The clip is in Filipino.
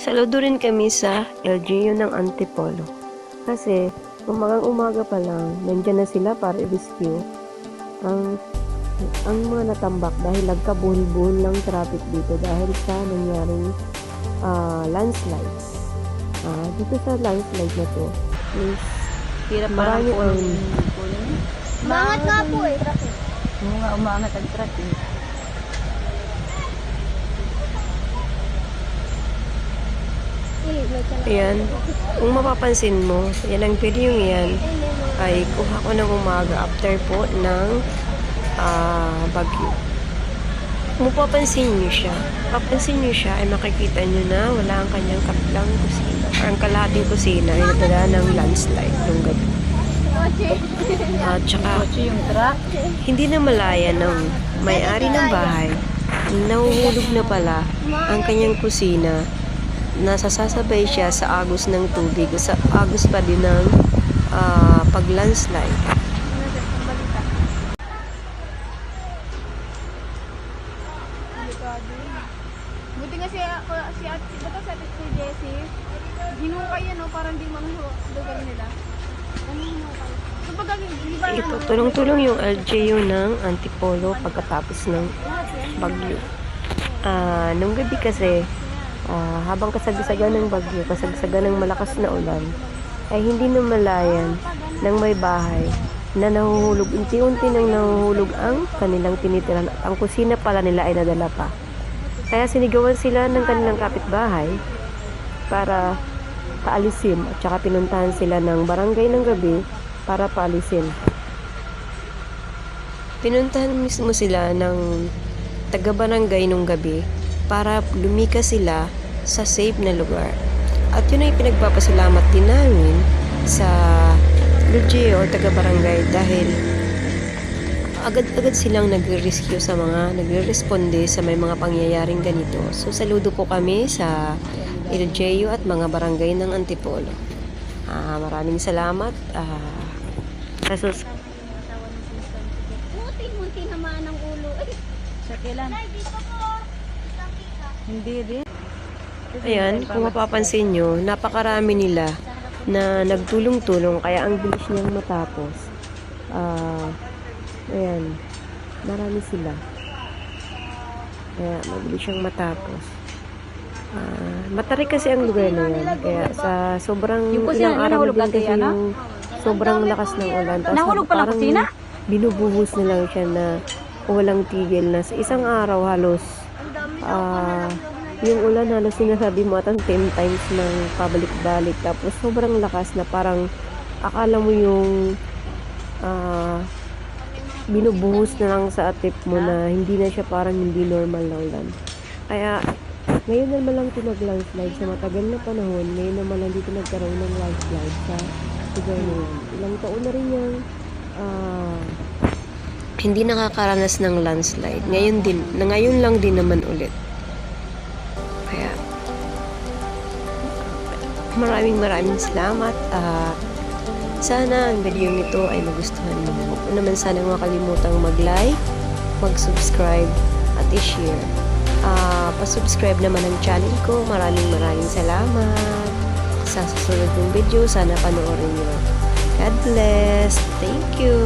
Saludo rin kami sa LGU ng Antipolo. Kasi, umagang umaga pa lang, nandyan na sila para i-rescue ang ang mga natambak dahil nagkabuhol-buhol ng traffic dito dahil sa nangyaring ah, landslides. Ah, dito sa landslide na to, is Hirap Marami parang ang-. Umangat nga po eh. Oo nga, umangat ang truck Ayan. Kung mapapansin mo, yan ang video yan ay kuha ko ng umaga after po ng ah, bagyo. Kung mapapansin nyo siya, papansin nyo siya ay makikita nyo na wala ang kanyang kabilang kusina or ang kalahating kusina ay natala ng landslide nung gabi. At saka, yung truck. hindi na malaya ng may-ari ng bahay, nahuhulog na pala ang kanyang kusina nasasasabay siya sa agos ng tubig, sa agos pa din ng ah, pag-landslide. Buti nga si, ako, si Ate, si, ba't si Ate si Jessie, ginukay yan, no, parang di ho, lugar nila. Ano hinukay? Ito, tulong-tulong yung LGU ng Antipolo pagkatapos ng bagyo. Ah, nung gabi kasi, ah, habang kasagsagan ng bagyo, kasagsagan ng malakas na ulan, ay hindi namalayan ng may bahay na nahuhulog, unti-unti nang nahuhulog ang kanilang tinitiran at ang kusina pala nila ay nadala pa. Kaya sinigawan sila ng kanilang kapitbahay para paalisin at saka pinuntahan sila ng barangay ng gabi para paalisin. Pinuntahan mismo sila ng taga-barangay nung gabi para lumikas sila sa safe na lugar. At yun ay pinagpapasalamat din namin sa LGU or taga-barangay dahil agad-agad silang nagre-rescue sa mga nagre-responde sa may mga pangyayaring ganito. So saludo po kami sa LGU at mga barangay ng Antipolo. Ah, maraming salamat. Ah, sa sus- Puti, munti naman ang ulo. Ay, Sa kailan? dito po. Hindi din. Ayan, kung mapapansin nyo, napakarami nila na nagtulong-tulong kaya ang bilis niyang matapos. Ah, ayan, marami sila. Kaya mabilis siyang matapos. Ah, matarik kasi ang lugar na yan. Kaya sa sobrang ilang araw na din kasi yung sobrang lakas ng ulan. Tapos parang binubuhos na lang siya na walang tigil na sa isang araw halos ah yung ulan halos sinasabi mo atang 10 times ng pabalik-balik tapos sobrang lakas na parang akala mo yung ah binubuhos na lang sa atip mo na hindi na siya parang hindi normal na ulan kaya ngayon naman lang ito nag-landslide sa matagal na panahon ngayon naman lang dito nagkaroon ng landslide sa lugar na yan ilang taon na rin yung ah hindi nakakaranas ng landslide. Ngayon din, na ngayon lang din naman ulit. Kaya, maraming maraming salamat. at sana ang video nito ay magustuhan mo. Huwag naman sana makalimutang mag-like, mag-subscribe, at i-share. Ah, pa-subscribe naman ang channel ko. Maraming maraming salamat. Sa susunod ng video, sana panoorin nyo. God bless. Thank you.